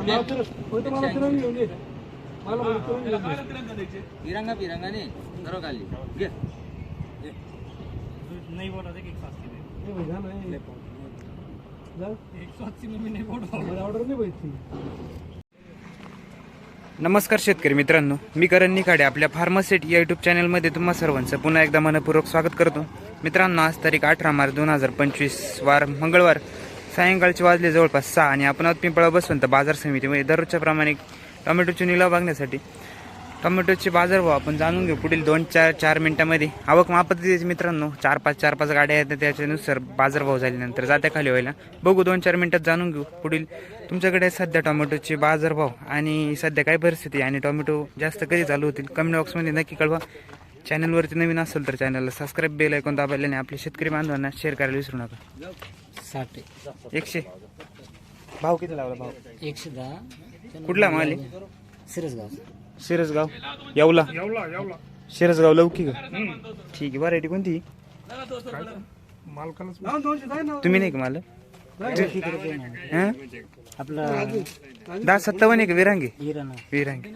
तिरंगी नाही. सर्व खाली. घे. नाही पाहिजे नमस्कार शेतकरी मित्रांनो मी करण निखाडे आपल्या फार्मासेट या युट्यूब चॅनलमध्ये तुम्हा सर्वांचं पुन्हा एकदा मनपूर्वक स्वागत करतो. मित्रांनो आज तारीख अठरा मार्च दोन हजार पंचवीस वार मंगळवार. सायंकाळचे वाजले जवळपास सहा आणि आपण आहोत पिंपळा बसवंत बाजार समितीमध्ये. दररोजच्या प्रमाणे टोमॅटोचे निलाव बघण्यासाठी. टोमॅटोचे बाजारभाव आपण जाणून घेऊ पुढील दोन चार चार मिनटामध्ये. आवक मापतीचे मित्रांनो. चार पाच चार पाच गाड्या आहेत त्याच्यानुसार बाजारभाव झाल्यानंतर जात्या खाली व्हायला. बघू दोन चार मिनिटात जाणून घेऊ पुढील. तुमच्याकडे सध्या टोमॅटोचे बाजारभाव आणि सध्या काय परिस्थिती आणि टोमॅटो जास्त कधी चालू होतील? कमेंट बॉक्समध्ये नक्की कळवा. चॅनलवरती नवीन असेल तर चॅनलला सबस्क्राईब बेल ऐकून दाबायला आणि आपल्या शेतकरी बांधवांना शेअर करायला विसरू नका. साठ एकशे. भाव किती लावला भाव? एकशे दहा. कुठला माल आहे? सिरसगाव शिरसगाव. येवला. शिरसगाव लौकी का? ठीक आहे व्हरायटी कोणती. तुम्ही नाही का मला? हं? आपलं दहा सत्तावन्न आहे का. विरांगे हिराणा विरांगे.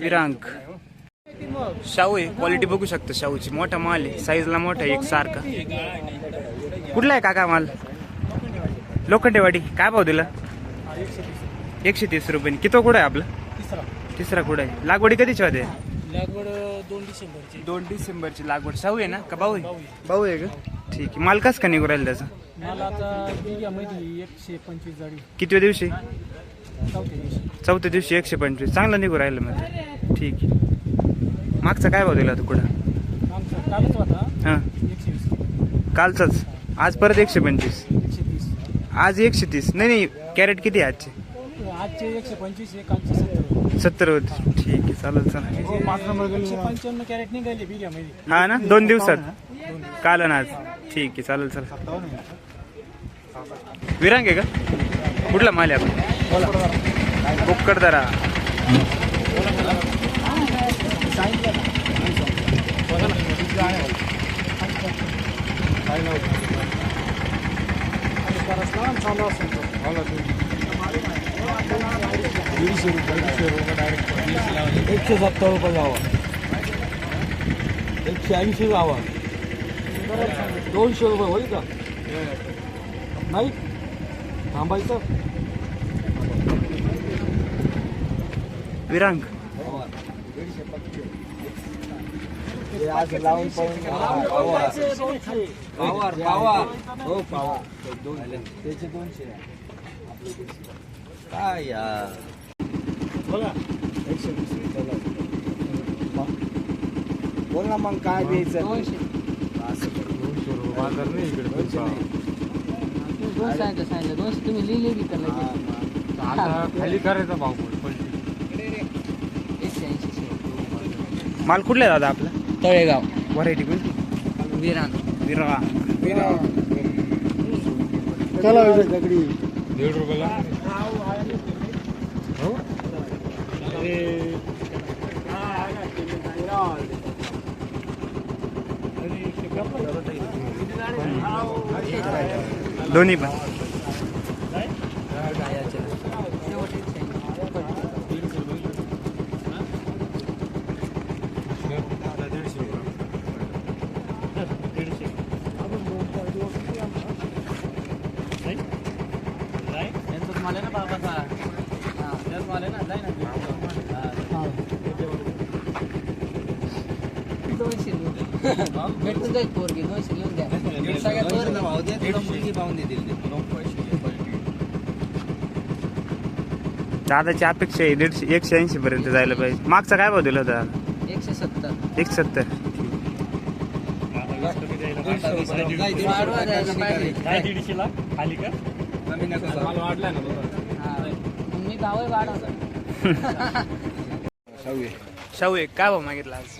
विरांग शाहू आहे क्वालिटी बघू शकतो शाहूची. मोठा माल आहे साईजला मोठा एक सारखा. कुठला आहे काका माल? लोखंडेवाडी. काय भाव दिला? एकशे तीस रुपये. किती कुठं आहे आपला? तिसरा कुठं आहे? लागवडी कधीची होते लागवड दोन डिसेंबरची. दोन डिसेंबरची लागवड. शाहू आहे ना? का भाऊ आहे? भाऊ आहे. का? ठीक आहे. माल कस का निघू राहील त्याचा? मला आता एकशे पंचवीस जाळी कितव्या दिवशी? चौथ्या दिवशी. एकशे पंचवीस. चांगलं निघू राहिलं मग. ठीक आहे. मागचा काय भाव दिला तू कुठं? आमचा कालच होता. हां. एकशे वीस. कालचाच. आज परत एकशे पंचवीस. एकशे तीस. आज एकशे तीस. नाही नाही कॅरेट किती आहे आजचे? आजचे एकशे पंचवीस सत्तर. सत्तर होते. ठीक आहे चालेल चालेल. पाच नंबर एकशे पंच्याण्णव कॅरेट निघाले बिघ्यामध्ये हा ना? दोन दिवसात? काल आणि आज. ठीक आहे चालेल चालेल. विरांग आहे का? कुठला माल आहे आपण दीडशे रुपये दीडशे रुपये डायरेक्ट एकशे सत्तर रुपये गावा एकशे ऐंशी गावा दोनशे रुपये होईल का? नाही. थांबायचं. विरांक लावून पावर. पावर हो पावर. त्याचे दोनशे काय यार? बोल. ना मग काय द्यायचं? दोन सांगितलं सांगितलं. दोनशे तुम्ही लिहिले की त्याला खाली करायचा भाव एकशे ऐंशी माल कुठला आहे दादा आपला? तळेगाव. व्हरायटी कोणती? विरान. विरा चला दगडी. दीड रुपयाला दोन्ही पण. माल ना बाबाचा. हा त्याच माल आहे ना जाय ना दोनशे भेटून जाईल पोरगी दोनशे लिहून द्या सगळ्यात वर भाव द्या तुला मुलगी पाहून देतील दादाची अपेक्षा आहे दीडशे एकशे ऐंशी पर्यंत जायला पाहिजे. मागचा काय भाव दिला होता दादा? एकशे सत्तर एक सत्तर वाढवा द्यायला पाहिजे काय दीडशेला खाली का? वाढलाय ना हा. मग मी भाव वाढवतो शाहू एक काय भाव मागितला आज?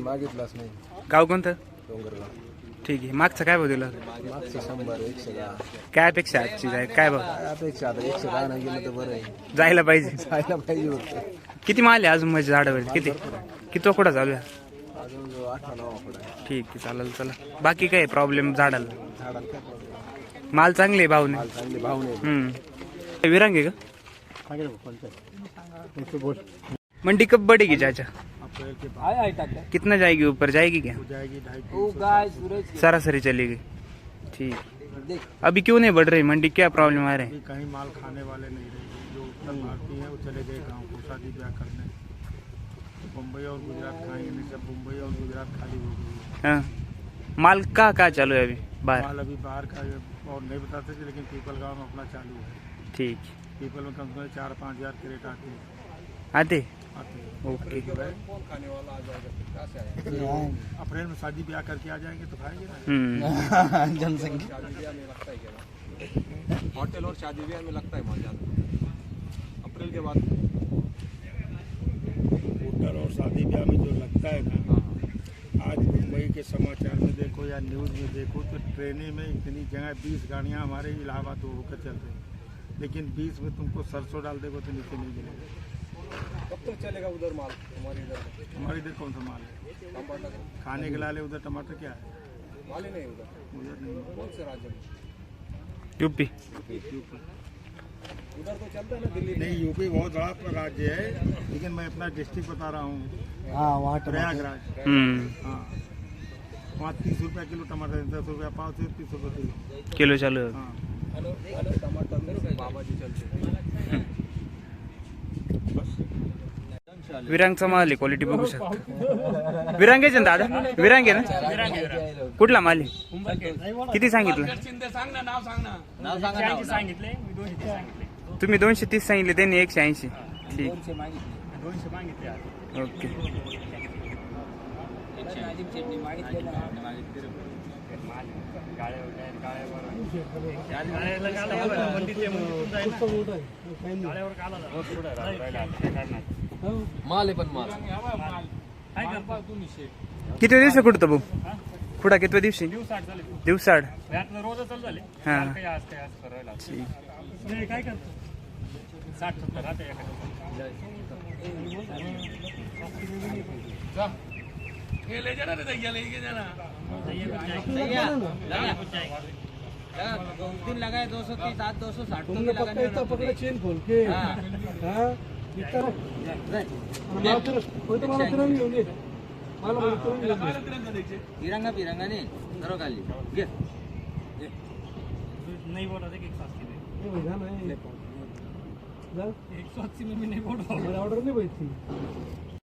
मागितलाच नाही गाव कोणतं? डोंगरला ठीक आहे. मागचं काय भाव दिला? मागचं शंभर एकशे दहा काय अपेक्षा आजची? काय काय भाव? काय अपेक्षा आता एकशे दहा नाही गेलं तर बरं आहे जायला पाहिजे. जायला पाहिजे होतं किती माल आहे अजून म्हणजे माझ्या झाडावर किती? किती कुठं चालू आहे? अजून जो अठरा नऊ आकडा ठीक आहे चालेल चला. बाकी काय प्रॉब्लेम झाडाला? झाडाला काय problem? माल चांगले माल चांगले भाव नाही हम्म विरांग आहे का? मंडी कब बढ़ेगी चाचा आए आए तक कितना जाएगी ऊपर जाएगी क्या? ओ गाय सूरज सरासरी चलेगी ठीक। अभी क्यों नहीं बढ़ रही? मंडी क्या प्रॉब्लम आ रहे हैं? कहीं माल खाने वाले नहीं रहे। जो उत्तर भारतीय है वो चले गए गाँव को शादी ब्याह करने। मुंबई और गुजरात खाएंगे नहीं मुंबई और गुजरात खाली हो गई। हाँ। माल कहाँ कहाँ चालू है अभी? बाहर। माल अभी बाहर का और नहीं बता सकते लेकिन पीपल गाँव में अपना चालू है। ठीक। पीपल में कम से कम चार पाँच हज़ार के रेट आते हैं। आते? हैं। ओके। अप्रैल में शादी ब्याह करके आ जाएँगे तो खाएँगे हम्म। जनसंख्या। होटल और शादी ब्याह में लगता है बहुत ज़्यादा। अप्रैल के बाद। होटल और शादी ब्याह में जो लगता है ना आज मुंबई के समाचार में देखो या न्यूज़ में देखो तो ट्रेनें में इतनी जगह बीस गाड़ियाँ हमारे इलाहाबाद तो होकर चल रही हैं। लेकिन बीस में तुमको सरसों डाल देगो तो नीचे नहीं मिलेगा कब तक चलेगा उधर माल? हमारे इधर हमारे इधर कौन सा माल है? खाने के लाले उधर टमाटर क्या है? माल ही नहीं उधर। उधर नहीं। कौन से राज्य में? यूपी। उधर तो चलता है ना दिल्ली नहीं यूपी बहुत बड़ा राज्य है लेकिन मैं अपना डिस्ट्रिक्ट बता रहा हूँ। हाँ वहाँ प्रयागराज। हम्म। हाँ। तीस रुपया किलो टमाटर है, दस रुपया से तीस रुपये किलो. किलो चालू. है. हाँ विरांगचा माल आहे क्वालिटी बघू शकता. विरांग आहे ना दादा? विरांग आहे ना? कुठला माल आहे? किती सांगितलं? नाव सांगा नाव तुम्ही दोनशे तीस सांगितले त्यांनी एकशे ऐंशी. ठीक. ओके एकशे ऐंशी चटणी मागितली ना माल आहे पण माल. किती दिवस कुठं भाऊ? कुठं कितव्या दिवशी? दिवसाड रोज चालू झाले हा. काही आज काही आज करायला ठीक नाही काय करतो साठ सत्तर राहते एखाद्या दिन लगाए दो सौ तीस आज दो सौ साठ तुमने पक्का इतना पकड़ा चेन खोल के? हाँ। हाँ? इतना मला तर- होय तर मला फिरवून घेऊन ये. मला मला फिरवून घेऊन ये. तिरंगा बिरंगा नाही। सर्व खाली घे नहीं बोला था कि एक सौ अस्सी में। ये भाई जा ना, ये. जा. एक सौ अस्सी में भी नहीं बोल। रहा मेरा ऑर्डर नहीं भाई थी।